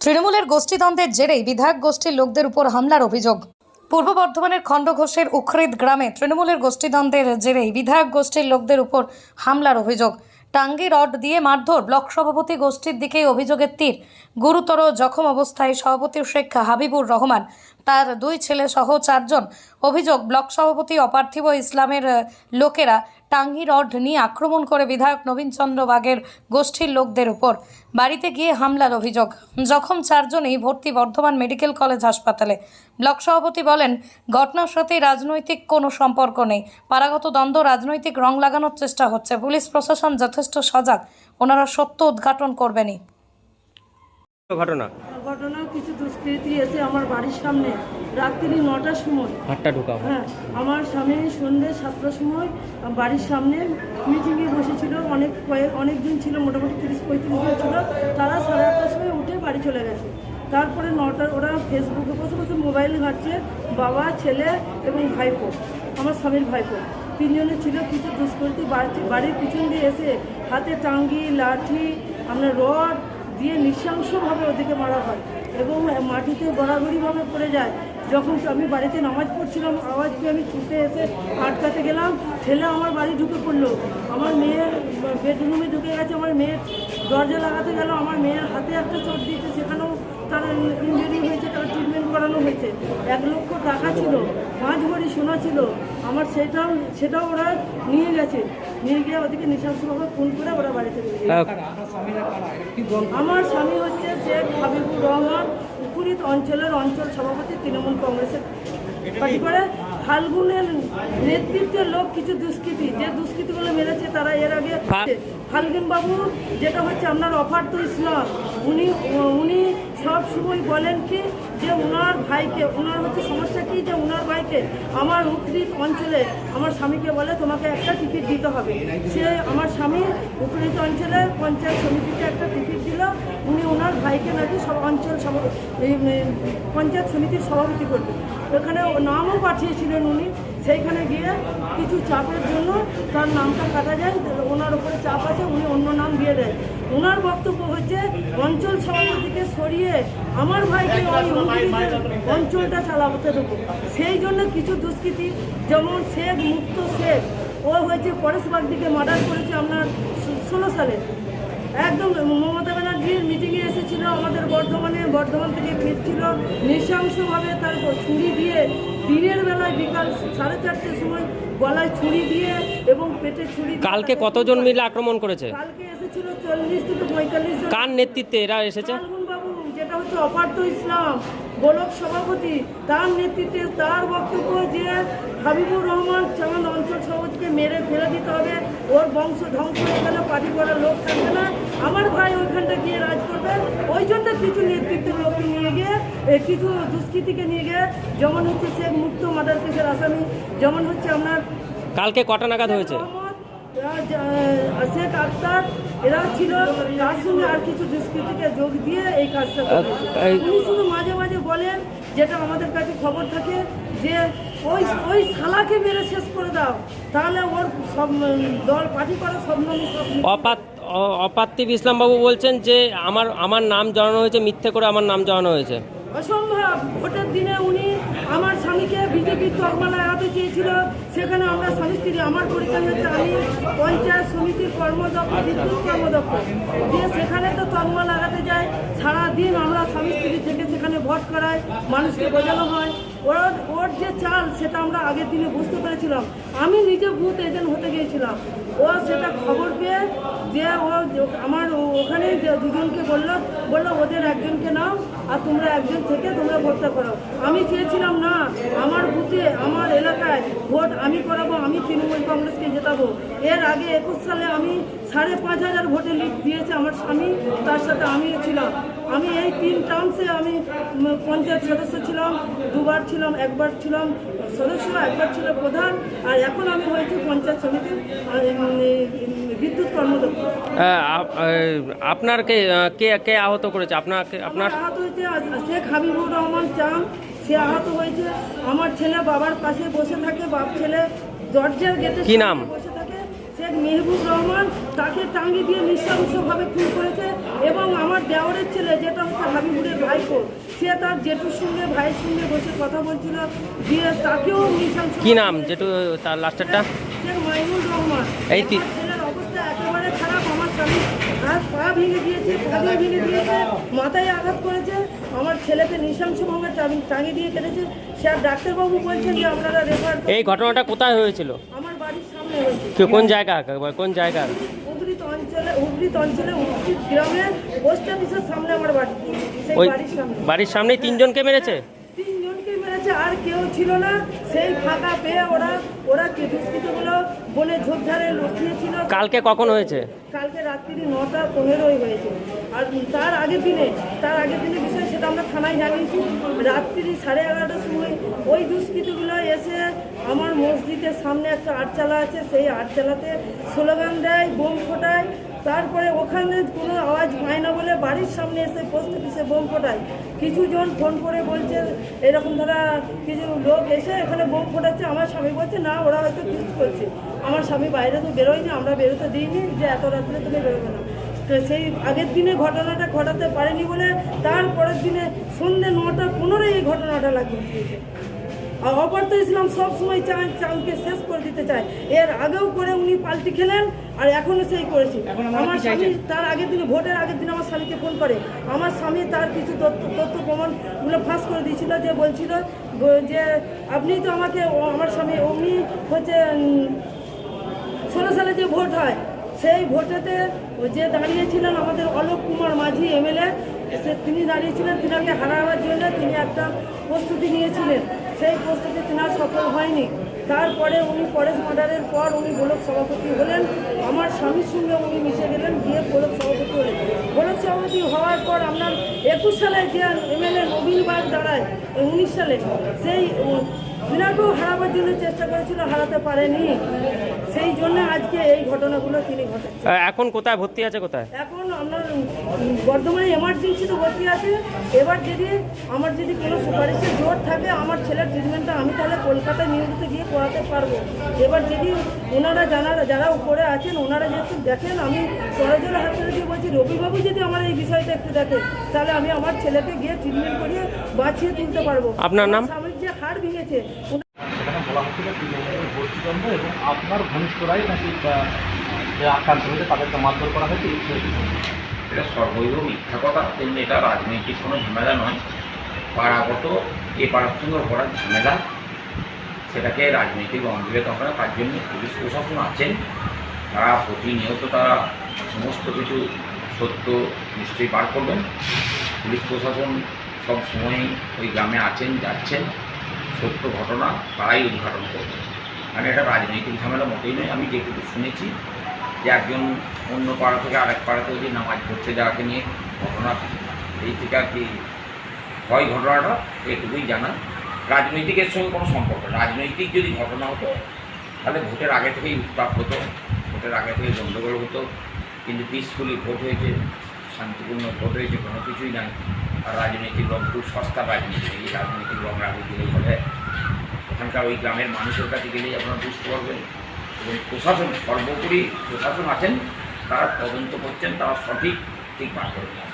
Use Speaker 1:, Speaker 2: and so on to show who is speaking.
Speaker 1: তৃণমূলের গোষ্ঠীদ্বন্দ্বের জেরেই বিধায়ক গোষ্ঠীর লোকদের উপর হামলার অভিযোগ। পূর্ব বর্ধমানের খণ্ডঘোষের উখরিদ গ্রামে তৃণমূলের গোষ্ঠীদ্বন্দ্বের জেরেই বিধায়ক গোষ্ঠীর লোকদের উপর হামলার অভিযোগ। টাঙ্গি রড দিয়ে মারধর ব্লক সভাপতি গোষ্ঠীর দিকেই অভিযোগের তীর। গুরুতর জখম অবস্থায় সভাপতি শেখ হাবিবুর রহমান তার দুই ছেলে সহ চারজন। অভিযোগ ব্লক সভাপতি অপার্থিব ইসলামের লোকেরা টাঙ্গি রড নিয়ে আক্রমণ করে বিধায়ক নবীনচন্দ্র বাগের গোষ্ঠীর লোকদের উপর। বাড়িতে গিয়ে হামলার অভিযোগ। জখম চারজনেই ভর্তি বর্ধমান মেডিকেল কলেজ হাসপাতালে। ব্লক সভাপতি বলেন ঘটনার সাথে রাজনৈতিক কোনো সম্পর্ক নেই। পারাগত দ্বন্দ্ব রাজনৈতিক রং লাগানোর চেষ্টা হচ্ছে। পুলিশ প্রশাসন যথেষ্ট সজাগ। ওনারা সত্য উদ্ঘাটন করবেনই।
Speaker 2: ঘটনা
Speaker 3: দুষ্কৃতী এসে আমার বাড়ির সামনে রাত্রি নটার সময়।
Speaker 2: হাটটা ঢুকাও
Speaker 3: হ্যাঁ আমার স্বামী সন্ধ্যে সাতটার সময় বাড়ির সামনে মিটিংয়ে বসেছিল। অনেক কয়েক অনেক দিন ছিল মোটামুটি তিরিশ পঁয়ত্রিশ দিন ছিল। তারা সাড়ে আটটার সময় উঠে বাড়ি চলে গেছে। তারপরে নটার ওরা ফেসবুকে বসে বসে মোবাইল ঘাটছে বাবা ছেলে এবং ভাইপো আমার স্বামীর ভাইপো। তিনজনে ছিল কিছু দুষ্কৃতী বাড়ি- বাড়ির পিছন দিয়ে এসে হাতে টাঙ্গি লাঠি আপনার রড দিয়ে নৃশংসভাবে ওদিকে মারা হয়। এবং মাটিতে গড়াগড়িভাবে পড়ে যায়। যখন আমি বাড়িতে নামাজ পড়ছিলাম, আওয়াজ পেয়ে আমি ছুটে এসে আটকাতে গেলাম ছেলে আমার বাড়ি ঢুকে পড়ল। আমার মেয়ের বেডরুমে ঢুকে গেছে, আমার মেয়ের দরজা লাগাতে গেল, আমার মেয়ের হাতে একটা চোট দিয়েছে, সেখানেও তার ইঞ্জুরি হয়েছে তার ট্রিটমেন্ট করানো হয়েছে। এক লক্ষ টাকা ছিল পাঁচ ভরি সোনা ছিল। আমার সেটাও সেটাও ওরা নিয়ে গেছে। নিয়ে গিয়ে ওদিকে নৃশংসভাবে ফোন করে ওরা বাড়িতে নিয়ে আমার স্বামী হচ্ছে শেখ হাবিবুর রহমান উপরিত অঞ্চলের অঞ্চল সভাপতি তৃণমূল কংগ্রেসের পার্টি করে। ফাল্গুনের নেতৃত্বের লোক কিছু দুষ্কৃতী। যে দুষ্কৃতীগুলো মেরেছে তারা এর আগে ফাল্গুন বাবু যেটা হচ্ছে আপনার অফার তো ইসলাম। উনি উনি সব সময় বলেন কি যে ওনার ভাইকে, ওনার হচ্ছে সমস্যা কি যে ওনার ভাইকে আমার উকরিত অঞ্চলে আমার স্বামীকে বলে তোমাকে একটা টিকিট দিতে হবে। সে আমার স্বামী উকরিত অঞ্চলে পঞ্চায়েত সমিতিতে একটা টিকিট দিল। উনি ওনার ভাইকে নাকি সব অঞ্চল পঞ্চায়েত সমিতির সভাপতি করবে। ওখানে নামও পাঠিয়েছিলেন উনি। সেইখানে গিয়ে কিছু চাপের জন্য তার নামটা কাটা যায়, ওনার উপরে চাপ আছে, উনি অন্য নাম দিয়ে দেয়। ওনার বক্তব্য হচ্ছে অঞ্চল সভাপতিকে সরিয়ে আমার ভাইকে ওই উনত্রিশের অঞ্চলটা চালাতে দেবো সেই জন্য কিছু দুষ্কৃতি যেমন শেখ মুক্ত শেখ ও হয়েছে পরেশবাগ দিকে মার্ডার করেছে আপনার ষোলো সালে। একদম মমতা ব্যানার্জির মিটিংয়ে এসেছিল আমাদের বর্ধমানে বর্ধমান থেকে ফিরছিল নৃশংসভাবে তার ছুরি দিয়ে দিনের বেলায় বিকাল সাড়ে চারটের সময় গলায় ছুরি দিয়ে এবং পেটে ছুরি
Speaker 2: কালকে কতজন মিলে আক্রমণ করেছে?
Speaker 3: কালকে চল্লিশ থেকে পঁয়তাল্লিশ
Speaker 2: কার নেতৃত্বে এরা এসেছে?
Speaker 3: বাবু যেটা হচ্ছে অপার্থ ইসলাম গোলক সভাপতি তার নেতৃত্বে তার বক্তব্য যে হাবিবুর রহমান চাঁদ অঞ্চল সভাপতিকে মেরে ফেলে দিতে হবে ওর বংশ ধ্বংস হয়ে গেলে পার্টি করার লোক থাকবে না। আমার ভাই ওইখানটা গিয়ে রাজ করবে। ওই জন্য কিছু নেতৃত্বের লোককে নিয়ে গিয়ে কিছু দুষ্কৃতীকে নিয়ে গিয়ে যেমন হচ্ছে শেখ মুক্ত মাদার কেসের আসামি যেমন হচ্ছে আপনার
Speaker 2: কালকে কটা নাগাদ হয়েছে?
Speaker 3: শেখ আক্তার এরা ছিল তার সঙ্গে আর কিছু দুষ্কৃতীকে যোগ দিয়ে এই কাজটা। উনি শুধু মাঝে মাঝে বলেন যেটা আমাদের কাছে খবর থাকে যে ওই ওই শালাকে মেরে শেষ করে দাও তাহলে ওর সব দল পার্টি করা স্বপ্ন
Speaker 2: অপাত অপার্থিব ইসলাম বাবু বলছেন যে আমার আমার নাম জানানো হয়েছে মিথ্যে করে আমার নাম জানানো হয়েছে
Speaker 3: অসম্ভব। ভোটের দিনে উনি আমার স্বামীকে বিজেপির তকমা লাগাতে চেয়েছিল। সেখানে আমরা স্বামী স্ত্রী আমার পরিচয় হচ্ছে আমি পঞ্চায়েত সমিতির কর্মদক্ষ, বিদ্যুৎ কর্মদক্ষ। দিয়ে সেখানে তো তকমা লাগাতে যায়। সারাদিন আমরা স্বামী স্ত্রী থেকে সেখানে ভোট করাই মানুষকে বোঝানো হয়। ওর ওর যে চাল, সেটা আমরা আগের দিনে বুঝতে পেরেছিলাম। আমি নিজে বুথ এজেন্ট হতে গিয়েছিলাম। ও সেটা খবর পেয়ে যে ও আমার ওখানে দুজনকে বলল বলল ওদের একজনকে নাও আর তোমরা একজন থেকে তোমরা ভোটটা করো আমি চেয়েছিলাম না, আমার বুথে, আমার এলাকায় ভোট আমি করাবো, আমি তৃণমূল কংগ্রেসকে জেতাবো। এর আগে একুশ সালে আমি সাড়ে পাঁচ হাজার ভোটে লিড দিয়েছে আমার স্বামী, তার সাথে আমিও ছিলাম। আমি এই তিন টার্মসে আমি পঞ্চায়েত সদস্য ছিলাম দুবার ছিলাম একবার ছিলাম সদস্য একবার ছিল প্রধান আর এখন আমি হয়েছি পঞ্চায়েত সমিতির বিদ্যুৎ কর্মদক্ষ।
Speaker 2: আহ, আপনার কে কে কে আহত করেছে? আপনাকে আপনার
Speaker 3: আহত হয়েছে শেখ হাবিবুর রহমান চাঁদ সে আহত হয়েছে। আমার ছেলে বাবার পাশে বসে থাকে বাপ ছেলে দরজার গেটে
Speaker 2: কি নাম?
Speaker 3: শেখ মেহবুব রহমান তাকে টাঙ্গি দিয়ে নৃশংসভাবে খুন করেছে এবং আমার দেওরের ছেলে যেটা হচ্ছে হাবিবুরের গল্প সে তার জেঠুর সঙ্গে ভাইয়ের সঙ্গে বসে কথা বলছিল দিয়ে তাকেও নৃশংস
Speaker 2: কি নাম? যেটু তার লাস্টারটা
Speaker 3: শেখ মাইনুল রহমান।
Speaker 2: এই তি-
Speaker 3: ছেলের অবস্থা একেবারে খারাপ। আমার স্বামী হাত পা ভেঙে দিয়েছে কাঁধে ভেঙে দিয়েছে মাথায় আঘাত করেছে। আমার ছেলেকে নৃশংসভাবে টাঙি- টাঙিয়ে দিয়ে কেটেছে। সে আর ডাক্তারবাবু বলছেন যে আপনারা রেফার
Speaker 2: এই ঘটনাটা কোথায় হয়েছিল?
Speaker 3: আমার বাড়ির সামনে হয়েছে
Speaker 2: কোন জায়গা? কোন জায়গা?
Speaker 3: অঞ্চলে অঞ্চলে গ্রামে পোস্ট অফিসের সামনে আমার বাড়ি।
Speaker 2: ওই
Speaker 3: বাড়ির সামনে।
Speaker 2: তিনজনকে মেরেছে?
Speaker 3: তিনজনকে মেরেছে আর কেউ ছিল না। সেই ফাঁকা পেয়ে ওরা ওরা দুষ্কৃতগুলো বনে ঝোপঝাড়ে লুকিয়েছিল।
Speaker 2: কালকে কখন হয়েছে?
Speaker 3: কালকে রাত্রি নটা পনেরোই হয়েছে। আর তার আগের দিনে তার আগের দিনে সেটা আমরা থানায় জানিয়েছি, রাত্রি সাড়ে এগারোটার সময় ওই দুষ্কৃতগুলো এসে আমার মসজিদের সামনে একটা আটচালা আছে, সেই আটচালাতে স্লোগান দেয়, বোম ফোটায়। তারপরে ওখানে কোনো আওয়াজ পায় না বলে বাড়ির সামনে এসে পোস্ট অফিসে বোম ফোটায়। কিছু জন ফোন করে বলছে, এরকম ধরা কিছু লোক এসে এখানে বোম ফোটাচ্ছে, আমার স্বামী বলছে, না, ওরা হয়তো ফিস্ট করছে। আমার স্বামী বাইরে তো বেরোয়নি, আমরা বেরোতে দিইনি যে এত রাত্রে তুমি বেরোবে না। তো সেই আগের দিনে ঘটনাটা ঘটাতে পারেনি বলে তারপরের দিনে সন্ধ্যে নটা পনেরোই এই ঘটনাটা লাগিয়ে দিয়েছে আর অপার্থ ইসলাম সব সময় চান চাঁদকে শেষ করে দিতে চায়। এর আগেও করে উনি পাল্টি খেলেন আর এখনও সেই করেছে। আমার স্বামী তার আগের দিনে ভোটের আগের দিন আমার স্বামীকে ফোন করে। আমার স্বামী তার কিছু তথ্য তথ্য প্রমাণগুলো ফাঁস করে দিয়েছিল যে বলছিল যে আপনি তো আমাকে আমার স্বামী উনি হচ্ছে ষোলো সালে যে ভোট হয় সেই ভোটেতে যে দাঁড়িয়েছিলেন আমাদের অলোক কুমার মাঝি, এমএলএ, সে তিনি দাঁড়িয়েছিলেন, তিনাকে হারাবার জন্য তিনি একটা প্রস্তুতি নিয়েছিলেন। সেই প্রস্তুতি তিনার সফল হয়নি। তারপরে উনি পরেশ মার্ডারের পর উনি গোলক সভাপতি হলেন। আমার স্বামীর সঙ্গে উনি মিশে গেলেন, গিয়ে গোলক সভাপতি হলেন। গোলক সভাপতি হওয়ার পর আপনার একুশ সালে যে এমএলএ নবীন বাগ দাঁড়ায়, উনিশ সালে, সেই তিনাকেও হারাবার জন্য চেষ্টা করেছিল, হারাতে পারেনি। আজকে এই ঘটনাগুলো তিনি
Speaker 2: আহ, এখন কোথায়? ভর্তি আছে কোথায়?
Speaker 3: এখন আপনার বর্ধমানে এমার্জেন্সিতে ভর্তি আছে। এবার যদি আমার যদি কোনো সুপারিশের জোর থাকে আমার ছেলের ট্রিটমেন্টটা আমি তাহলে কলকাতায় নিয়মিত গিয়ে করাতে পারব। এবার যদি ওনারা জানা যারা উপরে আছেন ওনারা যেহেতু দেখেন আমি হাত ধরে দিয়ে বলছি রবিবাবু যদি আমার এই বিষয়টা একটু দেখে তাহলে আমি আমার ছেলেকে গিয়ে ট্রিটমেন্ট করিয়ে বাঁচিয়ে তুলতে পারব।
Speaker 2: আপনার নাম?
Speaker 3: আমার স্বামীর যে হাড় ভেঙেছে
Speaker 4: সেখানে বলা হচ্ছিল তৃণমূলের এবং আপনার ঘনিষ্ঠরাই নাকি আক্রান্ত হয়েছে তাদেরকে মারধর করা হয়েছে?
Speaker 5: এটা সর্বৈব মিথ্যা কথা এটা রাজনৈতিক কোনো ঝামেলা নয়। পাড়াগত, এ পাড়ার সঙ্গে পাড়ার ঝামেলা। সেটাকে রাজনৈতিক দিলে তখন তার জন্য পুলিশ প্রশাসন আছেন। তারা প্রতিনিয়ত তারা সমস্ত কিছু সত্য নিশ্চয়ই বার করবেন। পুলিশ প্রশাসন সব সময় ওই গ্রামে আছেন, যাচ্ছেন। সত্য ঘটনা তারাই উদ্ঘাটন করবেন। মানে এটা রাজনৈতিক ঝামেলা মোটেই নয়, আমি যেটুকু শুনেছি যে একজন অন্য পাড়া থেকে আরেক পাড়াতে যে নামাজ পড়তে যাওয়াকে নিয়ে ঘটনা এই থেকে আর কি হয় ঘটনাটা, এটুকুই জানা রাজনৈতিকের সঙ্গে কোনো সম্পর্ক। রাজনৈতিক যদি ঘটনা হতো, তাহলে ভোটের আগে থেকেই উত্তাপ হতো, ভোটের আগে থেকে গণ্ডগোল হতো। কিন্তু পিসফুলি ভোট হয়েছে, শান্তিপূর্ণ ভোট হয়েছে, কোনো কিছুই নাই। আর রাজনৈতিক রং খুব সস্তা রাজনীতি, এই রাজনৈতিক রং আগে দিলেই হবে ওখানকার ওই গ্রামের মানুষের কাছে গেলেই আপনারা বুঝতে পারবেন এবং প্রশাসন, সর্বোপরি প্রশাসন আছেন, তারা তদন্ত করছেন, তারা সঠিক ঠিক বার করে।